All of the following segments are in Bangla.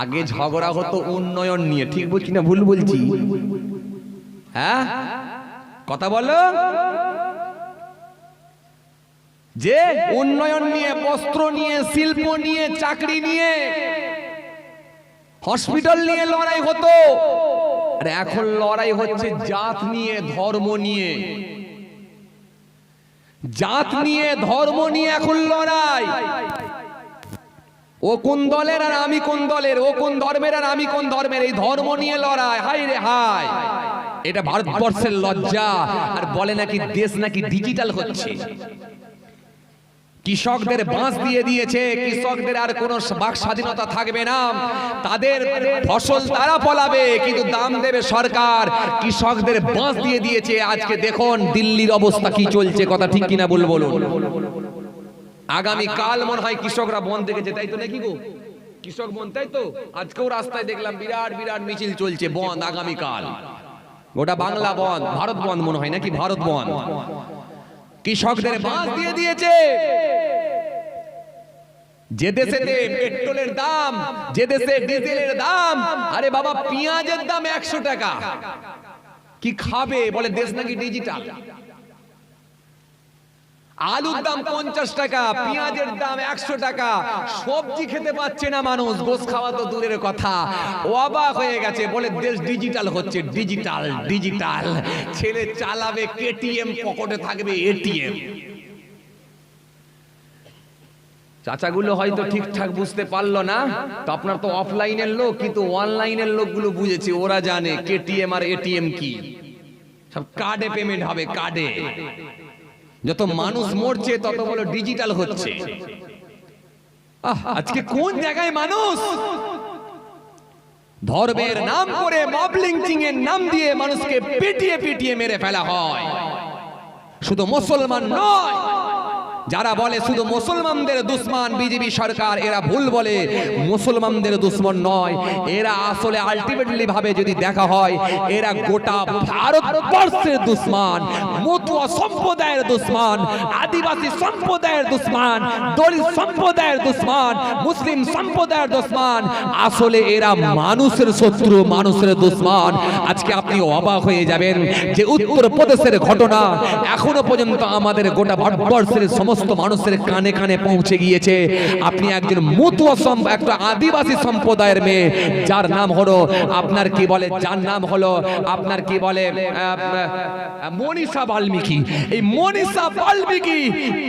আগে ঝগড়া হতো উন্নয়ন নিয়ে। ঠিক বলছি না, ভুল বলছি? হ্যাঁ? কথা বলো। যে উন্নয়ন নিয়ে, বস্ত্র নিয়ে, শিল্প নিয়ে, চাকরি নিয়ে, হসপিটাল নিয়ে লড়াই হতো। আর এখন লড়াই হচ্ছে জাত নিয়ে, ধর্ম নিয়ে। জাত নিয়ে, ধর্ম নিয়ে এখন লড়াই। ও কোন দলের আর আমি কোন দলের? ও কোন ধর্মের আর আমি কোন ধর্মের? এই ধর্ম নিয়ে লড়াই। হাই রে হাই এটা ভারতবর্ষের লজ্জা। আর বলে নাকি দেশ নাকি ডিজিটাল হচ্ছে। কৃষকদের বাঁশ দিয়ে দিয়েছে। কৃষকদের আর কোনো বাক স্বাধীনতা থাকবে না। তাদের ফসল তারা ফলাবে, কিন্তু দাম দেবে সরকার। কৃষকদের বাঁশ দিয়ে দিয়েছে। আজকে দেখুন দিল্লির অবস্থা কি চলছে। কথা ঠিক কিনা বল বলুন। আগামী কাল মনে হয় কৃষকরা বন দেখেছে তাই তো নাকি গো? কৃষক বন তাই তো? আজকেও রাস্তায় দেখলাম বিরাট বিরাট মিছিল চলছে বন আগামী কাল। গোটা বাংলা বন ভারত বন মনে হয় নাকি ভারত বন? কৃষকদের বাঁশ দিয়ে দিয়েছে। যে দেশে পেট্রোলের দাম যে দেশে ডিজেলের দাম আরে বাবা পেঁয়াজের দাম একশো টাকা। কি খাবে? বলে দেশ নাকি ডিজিটাল আলুর দাম পঞ্চাশ টাকা পেঁয়াজের দাম একশো টাকা। সবজি খেতে পাচ্ছে না মানুষ গোস খাওয়া তো দূরের কথা। অবাক হয়ে গেছে বলে দেশ ডিজিটাল হচ্ছে ডিজিটাল ডিজিটাল ছেলে চালাবে কেটিএম পকেটে থাকবে এটিএম। চাচাগুলো হয়তো ঠিকঠাক বুঝতে পারল না তো আপনার তো অফলাইনের লোক কিন্তু অনলাইনের লোকগুলো বুঝেছে ওরা জানে কেটিএম আর এটিএম কি। সব কার্ডে পেমেন্ট হবে কার্ডে যত মানুষ মরছে তত বলো ডিজিটাল হচ্ছে। আহ, আজকে কোন জায়গায় মানুষ ধর্মের নাম করে মব লিঞ্চিং এর নাম দিয়ে মানুষকে পিটিয়ে পিটিয়ে মেরে ফেলা হয়? শুধু মুসলমান নয় যারা বলে শুধু মুসলমানদের দুশ্মন বিজেপি সরকার, এরা ভুল বলে। মুসলমানদের দুশ্মন নয়, এরা আসলে আলটিমেটলি ভাবে যদি দেখা হয়, এরা গোটা ভারতবর্ষের দুশ্মন, মতুয়া সম্প্রদায়ের দুশ্মন, আদিবাসী সম্প্রদায়ের দুশ্মন, দলিত সম্প্রদায়ের দুশ্মন, মুসলিম সম্প্রদায়ের দুশ্মন, আসলে এরা মানুষের শত্রু, মানুষের দুশ্মন। আজকে আপনি অবাক হয়ে যাবেন যে উত্তর প্রদেশের ঘটনা এখনও পর্যন্ত আমাদের গোটা ভারতবর্ষের সমস্ত মানুষের কানে কানে পৌঁছে গিয়েছে। আপনি একজন মতুয়া একটা আদিবাসী সম্প্রদায়ের মেয়ে, যার নাম হলো, আপনার কি বলে, যার নাম হলো, আপনার কি বলে মনীষা বাল্মীকি। এই মনীষা বাল্মীকি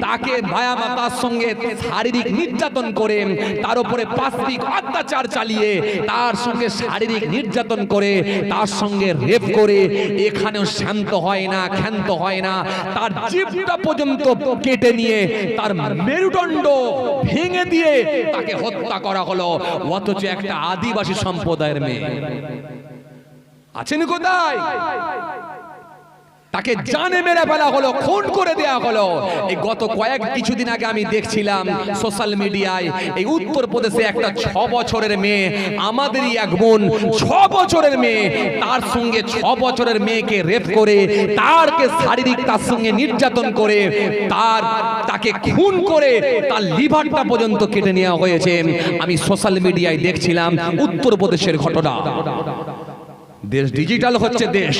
তাকে ভায়া মাতার সঙ্গে শারীরিক নির্যাতন করে, তার উপরে পাশবিক অত্যাচার চালিয়ে, তার সঙ্গে শারীরিক নির্যাতন করে, তার সঙ্গে রেপ করে, এখানেও শান্ত হয় না, ক্ষান্ত হয় না, তার জীবটা পর্যন্ত কেটে নিয়ে তার মেরুদণ্ড ভেঙে দিয়ে তাকে হত্যা করা হলো, অথচ একটা আদিবাসী সম্প্রদায়ের মেয়ে। আছেন কোথায়? তাকে জানে মেরে ফেলা হলো খুন করে দেয়া হলো। এই গত কয়েক কিছুদিন আগে আমি দেখছিলাম সোশ্যাল মিডিয়ায় এই উত্তর প্রদেশে একটা ছ বছরের মেয়ে আমাদেরই এক বোন ছ বছরের মেয়ে তার সঙ্গে ছ বছরের মেয়েকে রেপ করে তারকে শারীরিক তার সঙ্গে নির্যাতন করে তার তাকে খুন করে তার লিভারটা পর্যন্ত কেটে নেওয়া হয়েছে। আমি সোশ্যাল মিডিয়ায় দেখছিলাম উত্তর প্রদেশের ঘটনা। দেশ ডিজিটাল হচ্ছে দেশ।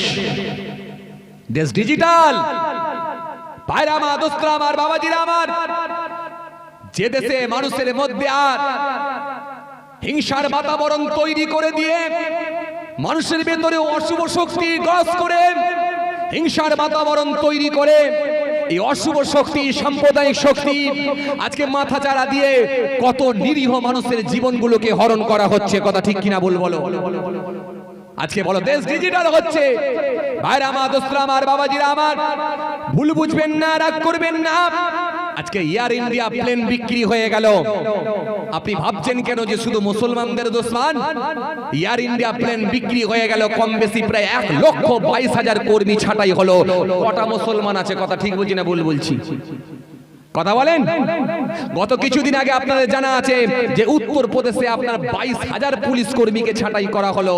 দেশ ডিজিটাল ভাইরা আমার দোস্তরা আমার, বাবাজিরা আমার, যে দেশে মানুষের মধ্যে আর হিংসার বাতাবরণ তৈরি করে দিয়ে মানুষের ভেতরে অশুভ শক্তি গ্রস করে, হিংসার বাতাবরণ তৈরি করে, এই অশুভ শক্তি, সাম্প্রদায়িক শক্তি আজকে মাথা চারা দিয়ে কত নিরীহ মানুষের জীবনগুলোকে হরণ করা হচ্ছে, কথা ঠিক কিনা বল বলো আজকে বলো, দেশ ডিজিটাল হচ্ছে। ভাইরা আমার, দোস্তরা আমার, বাবাজিরা আমার, ভুল বুঝবেন না, রাগ করবেন না। আজকে এয়ার ইন্ডিয়া প্লেন বিক্রি হয়ে গেল। আপনি ভাবছেন কেন যে শুধু মুসলমানদের দুশ্মন এয়ার ইন্ডিয়া প্লেন বিক্রি হয়ে গেল, কম বেশি প্রায় এক লক্ষ বাইশ হাজার কর্মী ছাঁটাই হলো। কটা মুসলমান আছে, কথা ঠিক বলছি না, ভুল বলছি? কথা বলেন? গত কিছুদিন আগে আপনাদের জানা আছে যে উত্তর প্রদেশে আপনার বাইশ হাজার পুলিশ কর্মীকে ছাঁটাই করা হলো।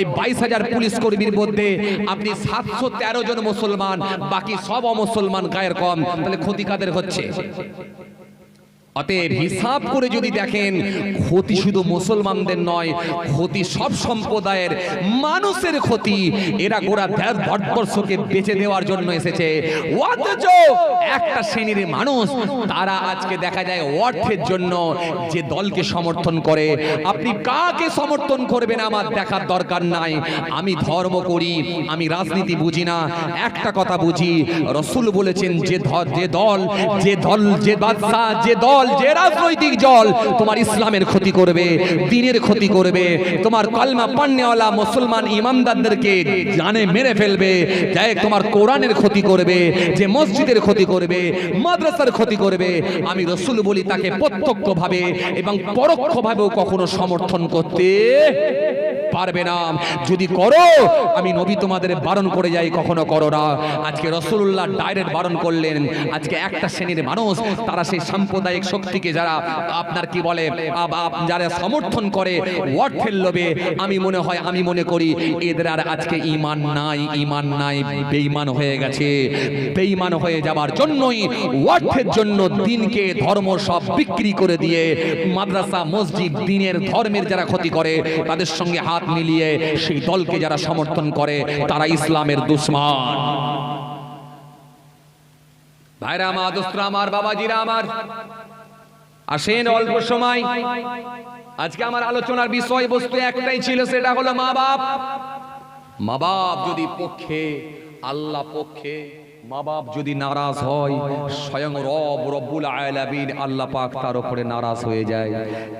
এই বাইশ হাজার পুলিশ কর্মীর মধ্যে আপনি সাতশো তেরো জন মুসলমান, বাকি সব অমুসলমান গায়ের কম। তাহলে ক্ষতি কাদের হচ্ছে। অতএব হিসাব করে যদি দেখেন ক্ষতি শুধু মুসলমানদের নয় ক্ষতি সব সম্প্রদায়ের মানুষের ক্ষতি। এরা গোড়া ভারতবর্ষকে বেঁচে দেওয়ার জন্য এসেছে। অথচ একটা শ্রেণির মানুষ তারা আজকে দেখা যায় অর্থের জন্য যে দলকে সমর্থন করে। আপনি কাকে সমর্থন করবেন আমার দেখার দরকার নাই। আমি ধর্ম করি আমি রাজনীতি বুঝি না। একটা কথা বুঝি রসুল বলেছেন যে যে দল যে দল যে বাদশা যে দল যে রাজনৈতিক দল তোমার ইসলামের ক্ষতি করবে দিনের ক্ষতি করবে তোমার কলমা পান্নেওয়ালা মুসলমান ইমামদারদেরকে জানে মেরে ফেলবে যাই তোমার কোরআনের ক্ষতি করবে যে মসজিদের ক্ষতি করবে মাদ্রাসার ক্ষতি করবে আমি রসুল বলি তাকে প্রত্যক্ষভাবে এবং পরোক্ষভাবেও কখনো সমর্থন করতে পারবে না। যদি করো আমি নবী তোমাদের বারণ করে যাই কখনো করো না। আজকে রসুল্লাহ ডাইরেক্ট বারণ করলেন আজকে একটা শ্রেণির মানুষ তারা সেই সাম্প্রদায়িক শক্তিকে যারা আপনার কি বলে যারা সমর্থন করে অর্থের লোভে, আমি মনে হয়, আমি মনে করি এদের আর আজকে ইমান নাই ইমান নাই, বেঈমান হয়ে গেছে। বেঈমান হয়ে যাবার জন্যই অর্থের জন্য দিনকে ধর্ম সব বিক্রি করে দিয়ে, মাদ্রাসা, মসজিদ, দিনের ধর্মের যারা ক্ষতি করে, তাদের সঙ্গে হাত মিলিয়ে সেই দলকে যারা সমর্থন করে, তারা ইসলামের দুশ্মন। ভাইরা আমার দোস্তরা আমার, বাবাজিরা আমার আসেন অল্প সময়। আজকে আমার আলোচনার বিষয়বস্তু একটাই ছিল, সেটা হলো মা বাপ মা বাপ যদি পক্ষে, আল্লাহ পক্ষে মা বাপ যদি নারাজ হয় স্বয়ং রব রব্বুল আলামিন আল্লাহ পাক তার উপরে নারাজ হয়ে যায়।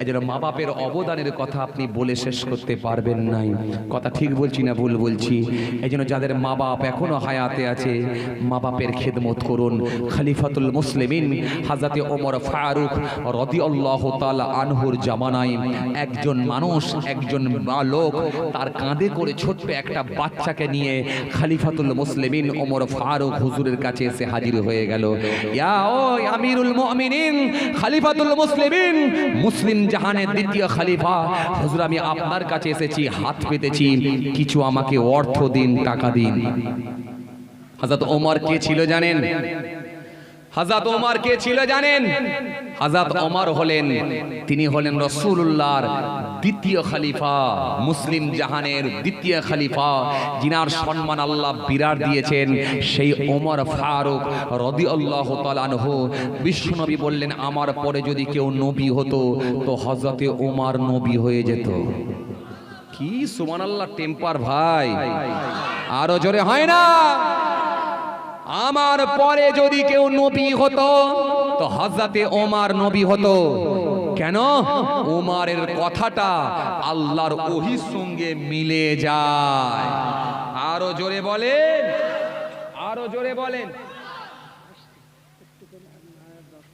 এই জন্য মা বাপের অবদানের কথা আপনি বলে শেষ করতে পারবেন নাই। কথা ঠিক বলছি না ভুল বলছি? এজন্য যাদের মা বাপ এখনও হায়াতে আছে মা বাপের খেদমত করুন। খালিফাতুল মুসলিমিন হাজরতে ওমর ফারুক রাদিয়াল্লাহু তাআলা আনহুর জামানায় একজন মানুষ একজন বালক তার কাঁধে করে ছোট্ট একটা বাচ্চাকে নিয়ে খালিফাতুল মুসলিমিন ওমর ফারুক হুজুরের কাছে এসে হাজির হয়ে গেল। ইয়া ও আমিরুল মুমিনিন, খলিফাতুল মুসলিমিন, মুসলিম জাহানের দ্বিতীয় খলিফা। হুজুর, আমি আপনার কাছে এসেছি, হাত পেতেছি, কিছু আমাকে অর্থ দিন, টাকা দিন। হযরত ওমর কে ছিল জানেন? হাজাত ওমার কে ছিল জানেন? হাজাত ওমার হলেন তিনি হলেন রসুল্লাহর দ্বিতীয় খালিফা মুসলিম জাহানের দ্বিতীয় খালিফা জিনার সম্মান আল্লাহ বিরাট দিয়েছেন। সেই ওমর ফারুক রদি আল্লাহ তালানহু বিশ্বনবী বললেন আমার পরে যদি কেউ নবী হতো তো হজরতে ওমার নবী হয়ে যেত। কি সুমান আল্লাহ টেম্পার ভাই। আরও জোরে হয় না? আমার পরে যদি কেউ নবী হতো, তো হজরতে ওমার নবী হতো। কেন? ওমারের কথাটা আল্লাহর ওহির সঙ্গে মিলে যায়। আরও জোরে বলেন, আরও জোরে বলেন।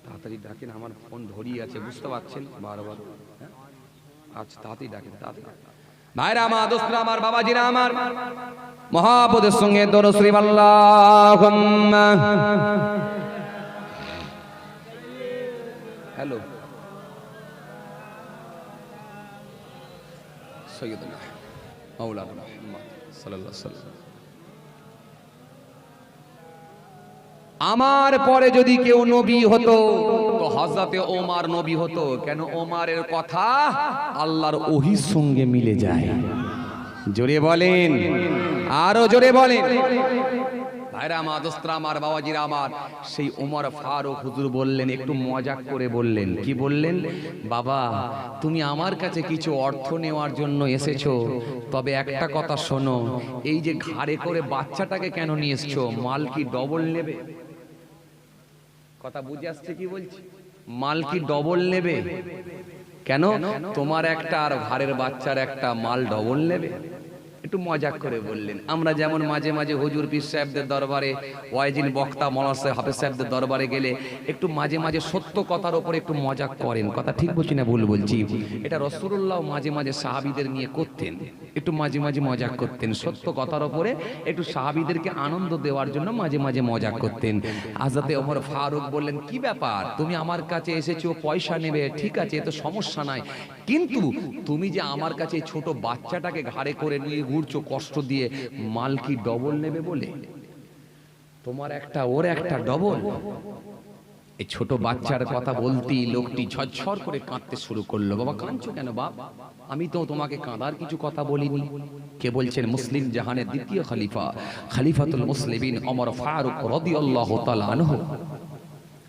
তাড়াতাড়ি ডাকেন, আমার ফোন ধরিয়ে আছে, বুঝতে পারছেন? বারবার। হ্যাঁ? আচ্ছা তাড়াতাড়ি ডাকেন, তাড়াতাড়ি। ভাইরা আমার দোস্তরা আমার বাবাজিরা আমার। মহাপদের সঙ্গে দরশ্রী আল্লাহ হ্যালো। সৈয়দুল্লাহ, মাওলানা মুহাম্মদ সাল্লাল্লাহু আলাইহি আমার পরে যদি কেউ নবী হতো, তো হজরতে ওমার নবী হতো। কেন ওমারের কথা? আল্লাহর ওহির সঙ্গে মিলে যায়। জোরে বলেন। আরও জোরে বলেন। আমার সেই ওমর বললেন, একটু করে বললেন। কি বললেন? বাবা, তুমি আমার কাছে কিছু অর্থ নেওয়ার জন্য এসেছ। তবে একটা কথা শোনো, এই যে ঘাড়ে করে বাচ্চাটাকে কেন নিয়ে এসছো? মাল কি ডবল নেবে? কথা বুঝে আসছে কি বলছি? মাল কি ডবল নেবে? কেন? তোমার একটা আর ঘরের বাচ্চার একটা মাল ডবল নেবে? একটু মজাক করে বললেন। আমরা যেমন মাঝে মাঝে হুজুর পীর সাহেবদের দরবারে ওয়াইজিন বক্তা মৌলানা সাহেব হাফেজ সাহেবদের দরবারে গেলে একটু মাঝে মাঝে সত্য কথার উপর একটু মজাক করেন। কথা ঠিক বলছি না ভুল বলছি? এটা রসুল্লাহ মাঝে মাঝে সাহাবিদের নিয়ে করতেন। একটু মাঝে মাঝে মজাক করতেন। সত্য কথার ওপরে একটু সাহাবিদেরকে আনন্দ দেওয়ার জন্য মাঝে মাঝে মজাক করতেন। আজাতে ওমর ফারুক বললেন কি ব্যাপার? তুমি আমার কাছে এসেছ পয়সা নেবে ঠিক আছে এ তো সমস্যা নাই। কিন্তু তুমি যে আমার কাছে ছোট বাচ্চাটাকে ঘাড়ে করে নিয়ে ঘুরছো কষ্ট দিয়ে মাল কি ডবল নেবে বলে? তোমার একটা, ওর একটা ডবল? এই ছোট বাচ্চার কথা বলতেই লোকটি ঝরঝর করে কাঁদতে শুরু করল। বাবা, কাঁদছো কেন বাপ? আমি তো তোমাকে কাঁদার কিছু কথা বলিনি। কে বলছেন মুসলিম জাহানের দ্বিতীয় খলিফা? খলিফাতুল মুসলিমিন অমর ফারুক রাদিয়াল্লাহু তাআলা আনহু।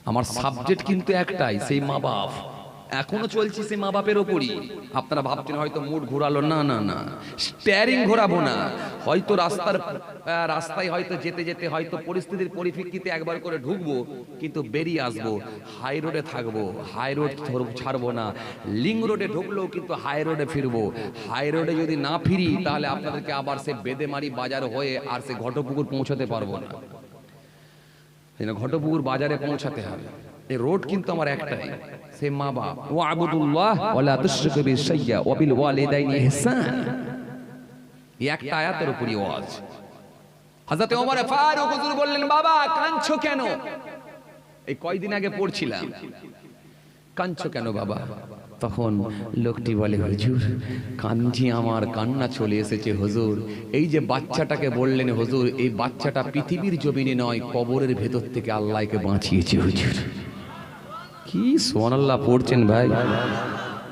আমার সাবজেক্ট কিন্তু একটাই, সেই মা বাপ এখনও চলছি সে মা বাপের ওপরই। আপনারা ভাবছেন হয়তো মুড ঘোরালো। না না না। স্টিয়ারিং ঘোরাবো না। হয়তো রাস্তার রাস্তায় হয়তো যেতে যেতে হয়তো পরিস্থিতির পরিপ্রেক্ষিতে একবার করে ঢুকবো, কিন্তু বেরিয়ে আসব। হাই রোডে থাকব। হাই রোড ছাড়বো না। লিং রোডে ঢুকলেও কিন্তু হাই রোডে ফিরবো। হাই রোডে যদি না ফিরি, তাহলে আপনাদেরকে আবার সে বেদেমারি বাজার হয়ে আর সে ঘটপুকুর পৌঁছাতে পারব না। ঘটপুকুর বাজারে পৌঁছাতে হবে। এই রোড কিন্তু আমার একটাই। সে মা বাপ। ও আবুদুল্লাহ ওয়ালা তুশরিকু বিশাইয়্যা ওয়া বিল ওয়ালিদাইনি ইহসান। এই একটা আয়াতের উপরই ওয়াজ। হযরত ওমর ফারুক হুজুর বললেন বাবা কাঁদছো কেন? এই কয়দিন আগে পড়ছিলাম। কাঁদছো কেন বাবা? তখন লোকটি বলে হুজুর কাঞ্জি আমার কান্না চলে এসেছে হুজুর। এই যে বাচ্চাটাকে বললেন হুজুর এই বাচ্চাটা পৃথিবীর জমিনে নয় কবরের ভেতর থেকে আল্লাহকে বাঁচিয়েছে হুজুর। কি সোনাল্লাহ পড়ছেন ভাই?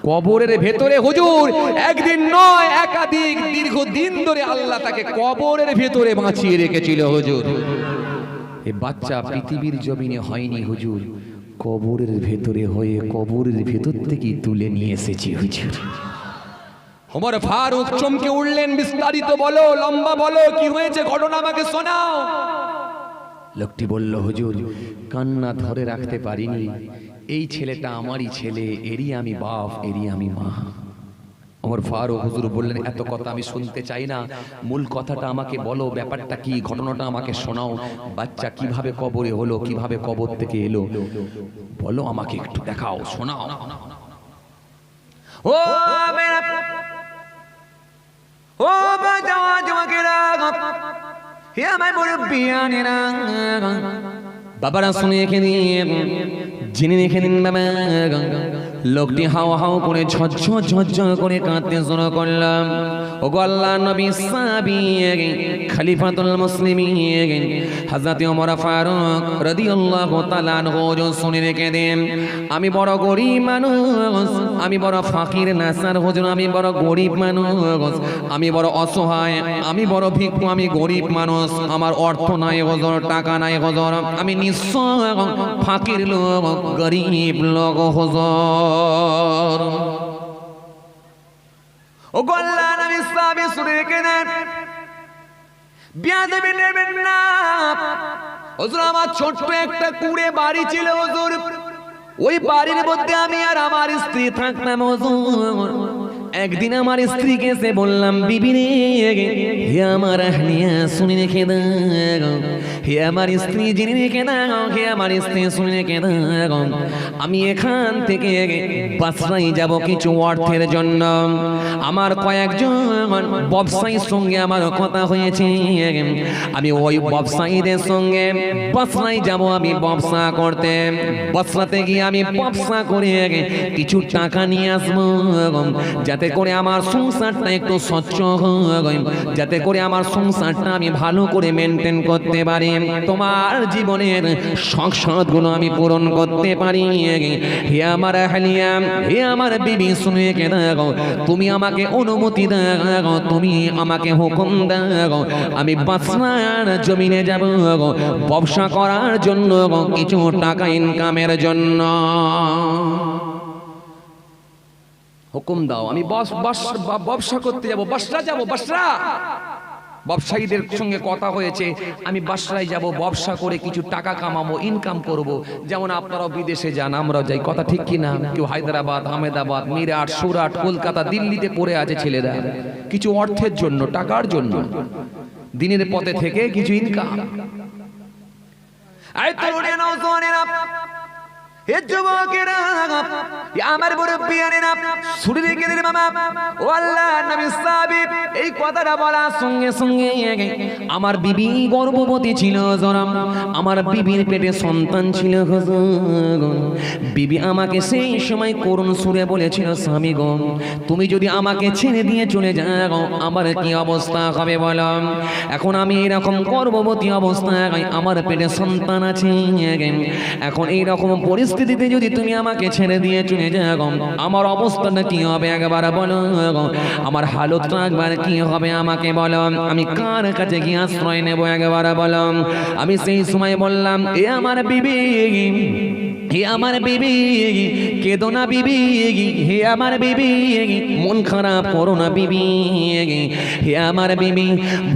কবরের ভেতরে হুজুর, একদিন নয়, একাধিক দীর্ঘদিন ধরে আল্লাহ তাকে কবরের ভেতরে বাঁচিয়ে রেখেছিল হুজুর। এ বাচ্চা পৃথিবীর জমিনে হয়নি হুজুর, কবরের ভেতরে হয়ে কবরের ভেতর থেকে তুলে নিয়ে এসেছি হুজুর। ওমর ফারুক চমকে উঠলেন, বিস্তারিত বলো, লম্বা বলো, কি হয়েছে ঘটনা আমাকে শোনাও। লোকটি বলল, হুজুর, কান্না ধরে রাখতে পারিনি। এই ছেলেটা আমারই ছেলে, এরই আমি বাপ, এরই আমি মা। আমার ফারুক হুজুর বললেন, এত কথা আমি শুনতে চাই না। মূল কথাটা আমাকে বলো, ব্যাপারটা কি? ঘটনাটা আমাকে শোনাও। বাচ্চা কীভাবে কবরে হলো, কীভাবে কবর থেকে এলো? বলো আমাকে একটু দেখাও, শোনাও। ও ও বাজাওয়া জমাকেরা হে মুরব্বিয়ানেরা বাবারা শুনে রেখে দিন জেনে রেখে নিন বাবা লোকটি হাও হাও করে ঝরঝর ঝরঝর করে কাঁদতে শুরু করলাম ও আল্লাহ নবী সাবি খলিফাতুল মুসলিমিন হযরত ওমর ফারুক রাদিয়াল্লাহু তাআলা আনহু শুনে রেখে দেন, আমি বড় গরিব মানুষ, আমি বড় ফাকির নাসার হুজুর, আমি বড় গরিব মানুষ, আমি বড় অসহায়, আমি বড় ভিক্ষু, আমি গরিব মানুষ, আমার অর্থ নাই হজর, টাকা নাই হজর, আমি নিঃস্ব, ফাকির লোক, গরিব লোক হজর। ও গোল্লা নবী সাহাবী শুনে রেখে দেন। দেবে নেবেন না। হজুর, আমার ছোট্ট একটা কুড়ে বাড়ি ছিল হজুর। ওই বাড়ির মধ্যে আমি আর আমার স্ত্রী থাকতাম হুজুর। একদিন আমার স্ত্রীকে এসে বললাম, বিবি হে আমার আহলিয়া শুনে রেখে দাও। হে আমার স্ত্রী জেনে রেখে দাও, হে আমার স্ত্রী শুনে রেখে দাও। আমি এখান থেকে বাসরাই যাব কিছু অর্থের জন্য। আমার কয়েকজন ব্যবসায়ীর সঙ্গে আমার কথা হয়েছে। আমি ওই ব্যবসায়ীদের সঙ্গে বাসরাই যাব, আমি ব্যবসা করতে। বাসরাতে গিয়ে আমি ব্যবসা করে কিছু টাকা নিয়ে আসব, যাতে করে আমার সংসারটা একটু স্বচ্ছ যাতে করে আমার সংসারটা আমি ভালো করে মেনটেন করতে পারি, তোমার জীবনের সংসদগুলো আমি পূরণ করতে পারি। হে আমার হালিয়া হে আমার বিবি, শুনে কে দাও তুমি আমাকে অনুমতি দাও, তুমি আমাকে হুকুম দাও, আমি বাসনার জমিনে যাব, ব্যবসা করার জন্য, কিছু টাকা ইনকামের জন্য। হুকুম দাও। আমি ব্যবসা করতে যাব। বাসরা যাব, বাসরা! ব্যবসায়ীদের সঙ্গে কথা হয়েছে, আমি বাসরায় যাব, ব্যবসা করে কিছু টাকা কামাবো ইনকাম করব। যেমন আপনারাও বিদেশে যান, আমরাও যাই। কথা ঠিক কি না কেউ হায়দ্রাবাদ, আহমেদাবাদ, মিরাট, সুরাট, কলকাতা, দিল্লিতে পড়ে আছে ছেলেরা। কিছু অর্থের জন্য, টাকার জন্য। দিনের পথে থেকে কিছু ইনকাম এই তরুণেরা আমার বিবি গর্ভবতী ছিল জরাম আমার বিবির পেটে সন্তান ছিল বিবি আমাকে সেই সময় করুণ সুরে বলেছিল, স্বামী গো, তুমি যদি আমাকে ছেড়ে দিয়ে চলে যাও, আমার কি অবস্থা হবে বলো? এখন আমি এরকম গর্ভবতী অবস্থায় আমার পেটে সন্তান আছে। এখন এই রকম পরিস্থিতিতে যদি তুমি আমাকে ছেড়ে দিয়ে চলে যাও, আমার অবস্থাটা কি হবে একবার বলো? আমার হালতটা একবার কি হবে আমাকে বলো? আমি কার কাছে গিয়ে আশ্রয় নেব একবার বলো? আমি সেই সময় বললাম, এ আমার বিবি। হে আমার বিবি, কেদো না বিবি, হে আমার বিবি, মন খারাপ করো না বিবি, হে আমার বিবি,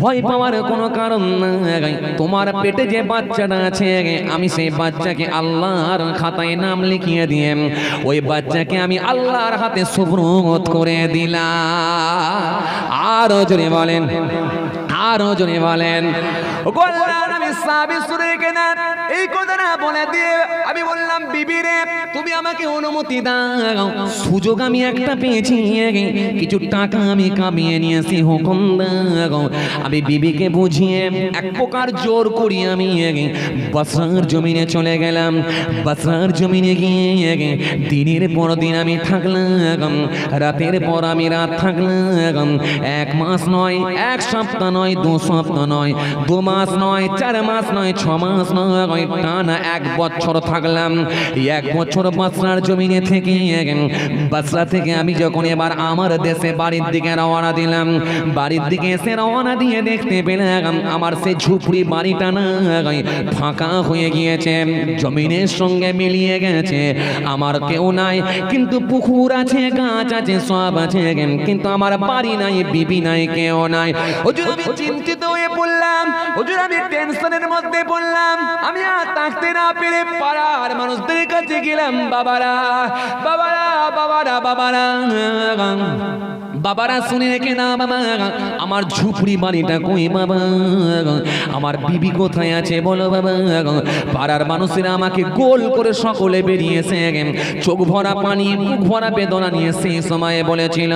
ভয় পাওয়ার কোনো কারণ নাই। তোমার পেটে যে বাচ্চাটা আছে, আমি সেই বাচ্চাকে আল্লাহর খাতায় নাম লিখিয়ে দিয়ে, ওই বাচ্চাকে আমি আল্লাহর হাতে সুব্রত করে দিলাম। আরও জোরে বলেন, আরও জোরে বলেন। বললাম আমি সাবি সুরে কেনা এই কথাটা বলে দিয়ে আমি বললাম বিবি রে তুমি আমাকে অনুমতি দাও। সুযোগ আমি একটা পেয়েছি। কিছু টাকা আমি কামিয়ে নিয়েছি, হুকুম দাও। আমি বিবিকে বুঝিয়ে এক প্রকার জোর করি আমি। বাসার জমিনে চলে গেলাম। বাসার জমিনে গিয়ে দিনের পর দিন আমি থাকলাম। রাতের পর আমি রাত থাকলাম। এক মাস নয়, এক সপ্তাহ নয়, দু সপ্তাহ নয়, দু মাস নয়, চার মাস নয়, ছ মাস নয় টানা এক বছর থাকলাম। এক বছর বাসরার জমিনে থেকে বাসরা থেকে আমি যখন এবার আমার দেশে বাড়ির দিকে রওনা দিলাম, বাড়ির দিকে এসে রওনা দিয়ে দেখতে পেলাম আমার সে ঝুপড়ি বাড়িটা না ফাঁকা হয়ে গিয়েছে, জমিনের সঙ্গে মিলিয়ে গেছে। আমার কেউ নাই, কিন্তু পুকুর আছে, গাছ আছে, সব আছে। কিন্তু আমার বাড়ি নাই, বিবি নাই, কেউ নাই। চিন্তিত হয়ে পড়লাম হুজুর, আমি টেনশনের মধ্যে বললাম আমি আর থাকতে না পেরে পাড়ার মানুষদের কাছে গেলাম, বাবারা বাবারা বাবারা বাবারা। বাবারা শুনে রেখে না বাবা। আমার ঝুপড়ি বাড়িটা কই বাবা? আমার বিবি কোথায় আছে বলো বাবা? পাড়ার মানুষেরা আমাকে গোল করে সকলে বেরিয়েছে। চোখ ভরা পানি, মুখ ভরা বেদনা নিয়ে সেই সময়ে বলেছিল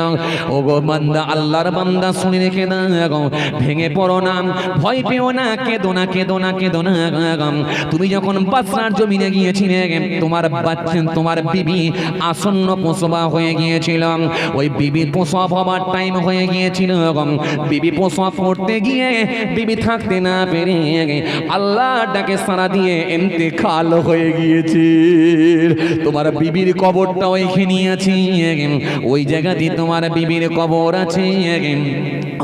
ও গো বান্দা, আল্লাহর বান্দা, শুনে রেখে না ভেঙে পড়ো না, ভয় পেও না, কেঁদো না কেঁদো না কেঁদো না। তুমি যখন বাচ্চার জমিনে গিয়েছিলে, তোমার বাচ্চা, তোমার বিবি আসন্ন প্রসবা হয়ে গিয়েছিল। ওই বিবির প্রসব হবার টাইম হয়ে গিয়েছিল বিবি প্রসব করতে গিয়ে বিবি থাকতে না পেরে আল্লাহ ডাকে সারা দিয়ে এমতে খাল হয়ে গিয়েছে তোমার বিবির কবরটা ওইখানে আছে। ওই জায়গাতে তোমার বিবির কবর আছে।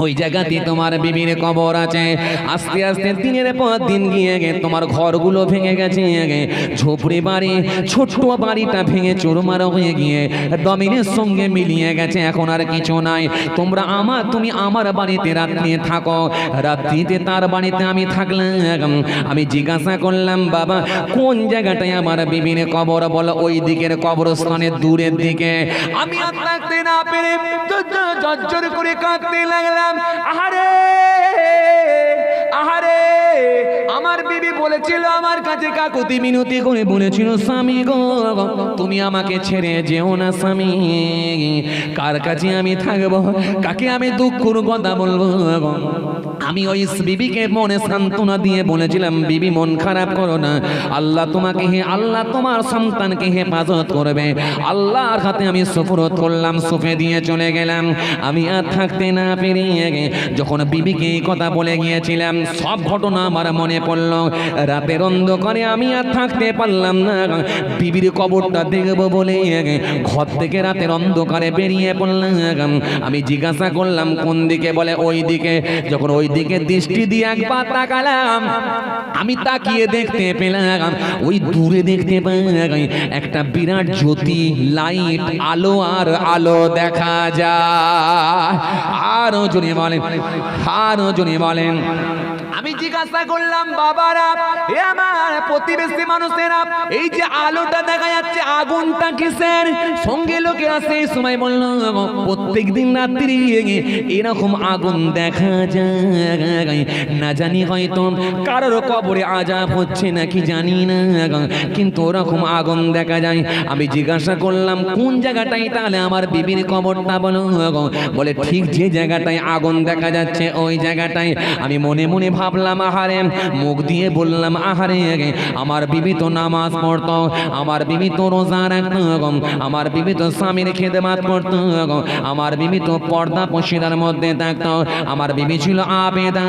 ওই জায়গাতে তোমার বিবির কবর আছে। আস্তে আস্তে দিনের পর দিন গিয়ে গে তোমার ঘরগুলো ভেঙে গেছে। ঝোপড়ি বাড়ি, ছোট্ট বাড়িটা ভেঙে চুরমার হয়ে গিয়ে দমিনের সঙ্গে মিলিয়ে গেছে। এখন আর কিছু নাই। তোমরা আমার, তুমি আমার বাড়িতে রাত্রি থাকো। রাত্রিতে তার বাড়িতে আমি থাকলাম। আমি জিজ্ঞাসা করলাম, বাবা, কোন জায়গাটায় আমার বিবির কবর? বলো, ওই দিকের কবরস্থানের দূরের দিকে। আমি করে কাঁদতে লাগলাম। আহারে আহারে। আমার বিবি বলেছিল, আমার কাছে কাকুতি মিনতি করে বলেছিল, স্বামী গো, তুমি আমাকে ছেড়ে যেও না স্বামী। কার কাছে আমি থাকব? কাকে আমি দুঃখর কথা বলব? আমি ওই বিবিকে মনে সান্ত্বনা দিয়ে বলেছিলাম, বিবি, মন খারাপ করো না। আল্লাহ তোমাকে হে, আল্লাহ তোমার সন্তানকে হেফাজত করবে। আল্লাহর হাতে আমি সুফরত করলাম, সুফে দিয়ে চলে গেলাম। আমি আর থাকতে না পেরিয়ে যখন বিবিকে এই কথা বলে গিয়েছিলাম, সব ঘটনা আমার মনে পড়ল, রাতের অন্ধকারে আমি আর থাকতে পারলাম না। বিবির কবরটা দেখব বলে ঘর থেকে রাতের অন্ধকারে বেরিয়ে পড়লাম। আমি জিজ্ঞাসা করলাম, কোন দিকে? বলে ওই দিকে যখন ওই দিকে দৃষ্টি দিয়ে একবার তাকালাম, আমি তাকিয়ে দেখতে পেলাম, ওই দূরে দেখতে পাই একটা বিরাট জ্যোতি, লাইট, আলো আর আলো দেখা যায়। আরও জনে বলেন, আরও জনে বলেন। আমি জিজ্ঞাসা করলাম, বাবারা, এ আমার প্রতিবেশী মানুষেরা, এই যে আলোটা দেখা যাচ্ছে, আগুনটা কিসের? সঙ্গে লোকে আছে এই সময় বলল প্রত্যেক দিন রাত্রি এরকম আগুন দেখা যায়। না জানি হয়তো কারোর কবরে আজাব হচ্ছে নাকি জানি না, কিন্তু ওরকম আগুন দেখা যায়। আমি জিজ্ঞাসা করলাম, কোন জায়গাটাই তাহলে আমার বিবির কবরটা বলো? বলে, ঠিক যে জায়গাটায় আগুন দেখা যাচ্ছে, ওই জায়গাটায়। আমি মনে মনে ভাবলাম, আহারে, মুখ দিয়ে বললাম, আহারে, আমার বিবি তো নামাজ পড়তো, আমার বিবি তো রোজা রাখতো, আমার বিবি তো স্বামীর খেদমাত করতো, আমার বিবি তো পর্দা পশিদার মধ্যে থাকতো, আমার বিবি ছিল আবেদা,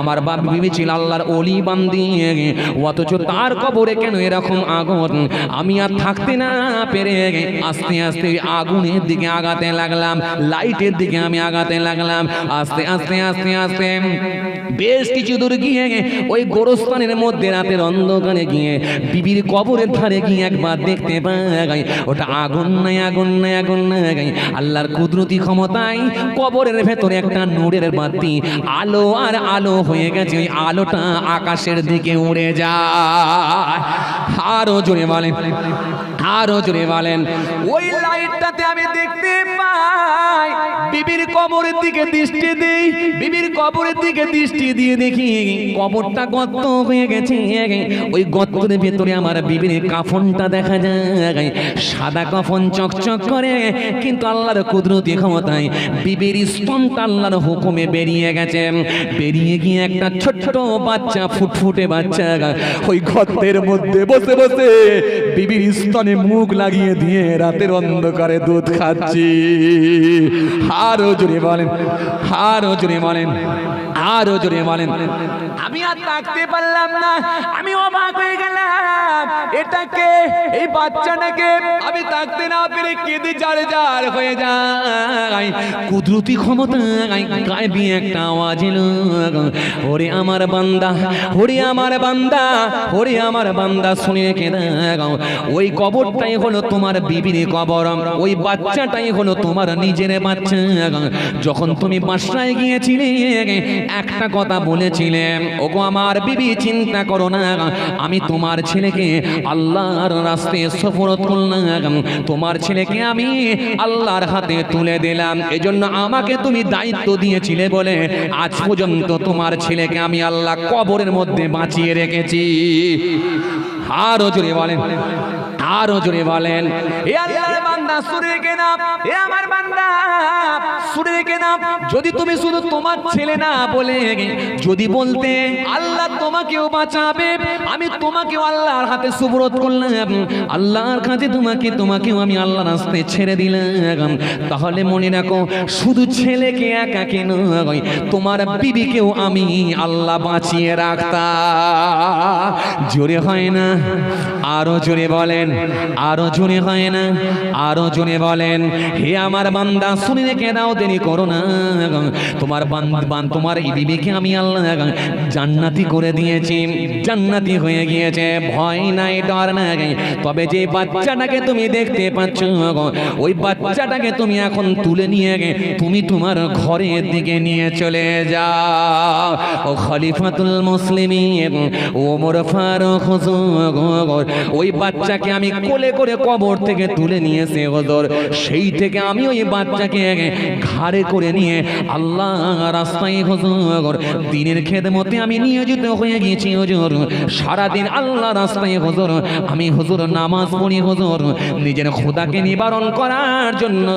আমার বাপ বিবি ছিল আল্লাহর অলি বান্দি, অথচ তার কবরে কেন এরকম আগুন? আমি আর থাকতে না পেরে আস্তে আস্তে আগুনের দিকে আগাতে লাগলাম, লাইটের দিকে আমি আগাতে লাগলাম, আস্তে আস্তে আস্তে আস্তে, বেশ কিছু দূর গিয়ে ওই গোরস্থানের মধ্যে রাতের অন্ধকারে গিয়ে বিবির কবরের ধারে গিয়ে একবার দেখতে পাই। ওটা আগুন নাই আগুন নাই আগুন নাই। আল্লাহর কুদরতি ক্ষমতায় কবরের ভেতরে একটা নূরের বাতি আলো আর আলো হয়ে গেছে। ওই আলোটা আকাশের দিকে উড়ে যায়। আরও জোরে বলেন, আরও জোরে বলেন। ওই লাইটটাতে আমি দেখতে পাই। বিবির কবরের দিকে দৃষ্টি দিই, বিবির কবরের দিকে দৃষ্টি দিয়ে দেখি কবরটা গর্ত হয়ে গেছে। ওই গর্তের ভেতরে আমার বিবির কাফনটা দেখা যায়। সাদা কাফন চকচক করে, কিন্তু আল্লাহর কুদরতি ক্ষমতায় বিবির স্তনটা আল্লাহর হুকুমে বেরিয়ে গেছে। বেরিয়ে গিয়ে একটা ছোট্ট বাচ্চা, ফুটফুটে বাচ্চা, ওই গর্তের মধ্যে বসে বসে বিবির স্তনে মুখ লাগিয়ে দিয়ে রাতের অন্ধকারে দুধ খাচ্ছি। আরও জোরে বলেন, আরও জোরে বলেন, আরও জোরে বলেন। আমি আর থাকতে পারলাম না, আমি অবাক হয়ে গেলাম। এটাকে এই বাচ্চাটাকে আমি থাকতে না পেরে কেঁদে জার জার হয়ে কুদরতি ক্ষমতা গায়ে একটা আওয়াজ এলো। ওরে আমার বান্দা, ওরে আমার বান্দা, ওরে আমার বান্দা, শুনে ওই কবরটাই হলো তোমার বিবির কবর, ওই বাচ্চাটাই হলো তোমার নিজের বাচ্চা। যখন তুমি বাসায় গিয়েছিলে, একটা কথা বলেছিলে ওগো আমার বিবি, চিন্তা করো না। আমি তোমার ছেলেকে আল্লাহর রাস্তায় সফরত করলাম। তোমার ছেলেকে আমি আল্লাহর হাতে তুলে দিলাম। এজন্য আমাকে তুমি দায়িত্ব দিয়েছিলে বলে আজ পর্যন্ত তোমার ছেলেকে আমি আল্লাহ কবরের মধ্যে বাঁচিয়ে রেখেছি। আরও জোরে বলেন, আরও জোরে বলেন বান্দা সুরে কে নাম এ আমার বান্দা সুরে কে নাম যদি তুমি শুধু তোমার ছেলে না বলে, যদি বলতে আল্লাহ তোমাকেও বাঁচাবে, আমি তোমাকেও আল্লাহর হাতে সুব্রত করলাম। আল্লাহর কাছে তোমাকে, তোমাকেও আমি আল্লাহ রাস্তায় ছেড়ে দিলাম। তাহলে মনে রাখো, শুধু ছেলেকে একা কেন তোমার বিবিকেও আমি আল্লাহ বাঁচিয়ে রাখতাম। জোরে হয় না, আরও জোরে বলেন, আরও জোরে হয় না, আরও জোরে বলেন, হে আমার বান্দা, শুনে রেখে দাও, দেরি করো না। তোমার বান তোমার এই বিবিকে আমি আল্লাহ জান্নাতি করে দিয়েছি, জান্নাতি হয়ে গিয়েছে। ভয় নাই, ডর নাই। তবে যে বাচ্চাটাকে তুমি দেখতে পাচ্ছ ওই বাচ্চাটাকে তুমি এখন তুলে নিয়ে গে, তুমি তোমার ঘরের দিকে নিয়ে চলে যাও। ও খলিফাতুল মুসলিমিন ওমর ফারুক ওই বাচ্চাকে আমি কোলে করে কবর থেকে তুলে নিয়েছে হজর সেই থেকে আমি ওই বাচ্চাকে ঘাড়ে করে নিয়ে আল্লাহ রাস্তায় হজর, দিনের খেদমতে আমি নিয়োজিত হয়ে গিয়েছি হজর। সারাদিন আল্লাহ রাস্তায় হজর, আমি হজর নামাজ পড়ি হজর, নিজের খোদাকে নিবারণ করার জন্য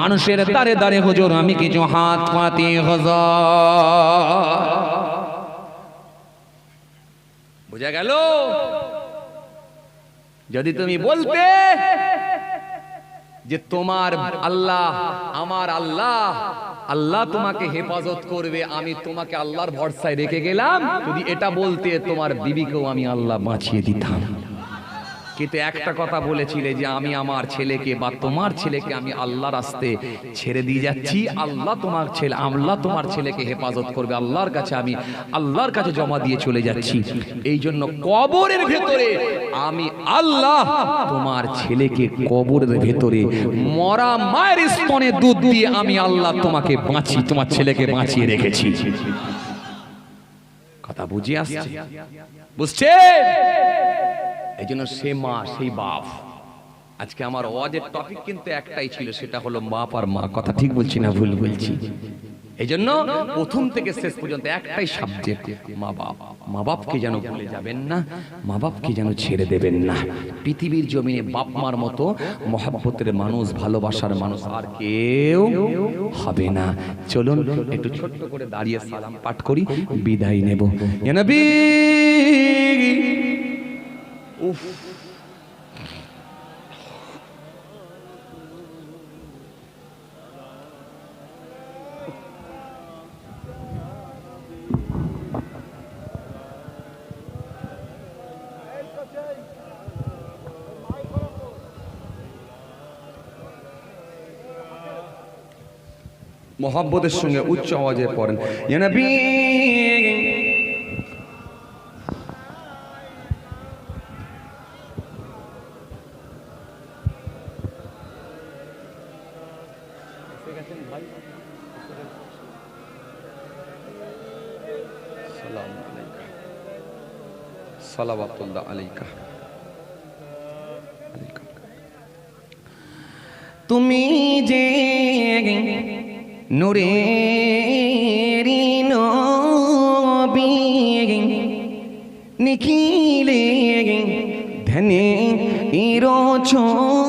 মানুষের দাঁড়ে দাঁড়ে হজর, আমি কিছু হাত পাতি হজর। বুঝা গেল? যদি তুমি বলতে যে তোমার আল্লাহ, আমার আল্লাহ আল্লাহ তোমাকে হেফাজত করবে, আমি তোমাকে আল্লাহর ভরসায় রেখে গেলাম। যদি এটা বলতে তোমার বিবিকেও আমি আল্লাহ বাঁচিয়ে দিতাম। কিন্তু একটা কথা বলেছিলে যে আমি আমার ছেলেকে বা তোমার ছেলেকে আমি আল্লাহ রাস্তে ছেড়ে দিয়ে যাচ্ছি। আল্লাহ তোমার ছেলে, আল্লাহ তোমার ছেলেকে হেফাজত করবে। আল্লাহর কাছে আমি, আল্লাহর কাছে জমা দিয়ে চলে যাচ্ছি। এই জন্য কবরের ভেতরে আমি আল্লাহ তোমার ছেলেকে কবরের ভেতরে মরা মায়ের স্তনে দুধ দিয়ে আমি আল্লাহ তোমাকে বাঁচি, তোমার ছেলেকে বাঁচিয়ে রেখেছি। কথা বুঝে আসছে? বুঝছে? এই জন্য সে মা, সেই বাপ। আজকে আমার ওয়াজের টপিক কিন্তু একটাই ছিল, সেটা হলো বাপ আর মা। কথা ঠিক বলছি না ভুল বলছি? এই জন্য প্রথম থেকে শেষ পর্যন্ত একটাই সাবজেক্ট মা বাপ। মা বাপকে যেন ভুলে যাবেন না, মা বাপকে যেন ছেড়ে দেবেন না। পৃথিবীর জমিনে বাপ মার মতো মহাব্বতের মানুষ, ভালোবাসার মানুষ আর কেউ হবে না। চলুন, একটু ছোট্ট করে দাঁড়িয়ে সালাম পাঠ করি, বিদায় নেব! ইয়া নবী উফ মোহাব্বতের সঙ্গে উচ্চ আওয়াজে পড়েন। ইয়া নবী সালাম আলাইকা। সালাওয়াতুল্লাহ আলাইকা। তুমি যে নূরেরি নবী নিখিলে ধনে ইরো ছবি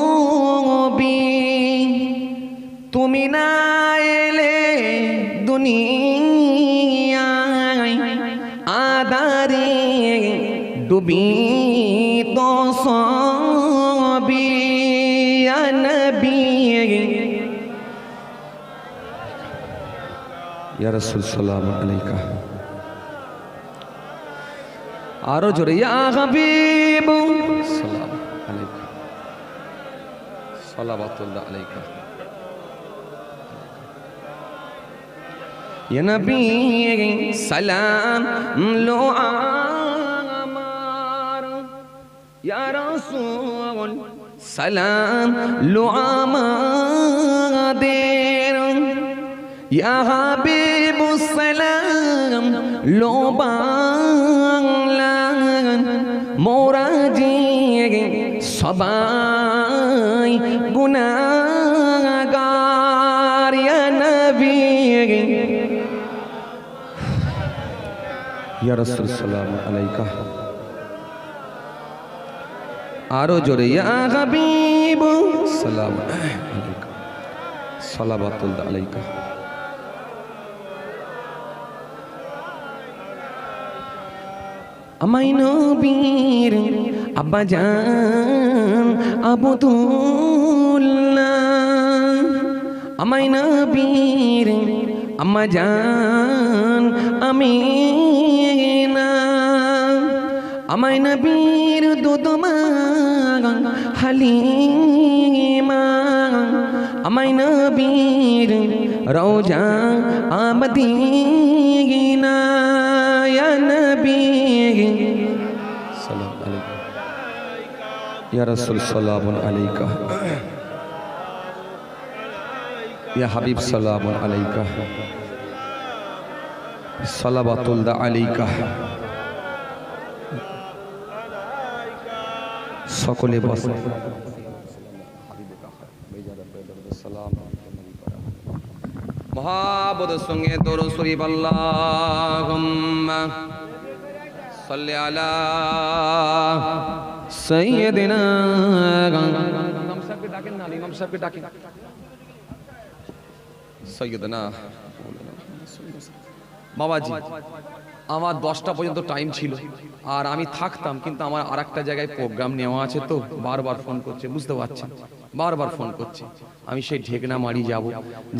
ইয়া রাসূল সালাম আলাইকা আরও জোরে ইয়া হাবিব সালাম আলাইকা সালাওয়াতুল্লাহ আলাইকা ইয়া নবী সালাম লো আমার ইয়া রাসূল সালাম লো আমাদের ইয়া হাবিব সালাম লো বাংলা মোরা জি সবাই ইয়া নবী। ইয়া রাসূল সালাম আলাইকা। আরও জোরে সালাম আলাইকা। সালাওয়াতুল্লাহ আলাইকা। আমায় নবীর আব্বা জান আবুদুল্লাহ আমায় নবীর আম্মা জান আমিনা। আমায় নবীর দুদমা হালিমা। আমায় নবীর রওজা আমদিনা ইয়া নবী। ইয়া রাসূল সালাম আলাইকা। ইয়া হাবিব সালাম আলাইকা। সালাওয়াতুল্লাহ আলাইকা। সকলে বসে। মহাবদের সঙ্গে তোর শরীফ, আল্লাহুম্মা সাল্লি আলা সৈয়দিনা ইমাম সাহেবকে ডাকেন না ইমাম সাহেবকে ডাকেন। সৈয়দনা। বাবাজি আমার দশটা পর্যন্ত টাইম ছিল আর আমি থাকতাম কিন্তু আমার আর একটা জায়গায় প্রোগ্রাম নেওয়া আছে তো বারবার ফোন করছে বুঝতে পারছেন? বারবার ফোন করছে। আমি সেই ঢেকনা মারি যাব।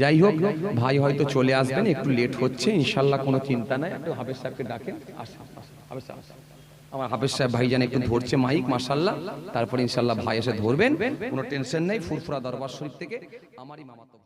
যাই হোক ভাই হয়তো চলে আসবেন একটু লেট হচ্ছে ইনশাল্লাহ কোনো চিন্তা নাই। একটু হাফেজ সাহেবকে ডাকেন আসেন হাফেজ সাহেব। আমার হাফেজ সাহেব ভাইজান একটু ধরছে মাইক মাসাল্লাহ তারপর ইনশাল্লাহ ভাই এসে ধরবেন, কোনো টেনশন নেই, ফুরফুরা দরবার শরীফ থেকে আমারই মামাতো।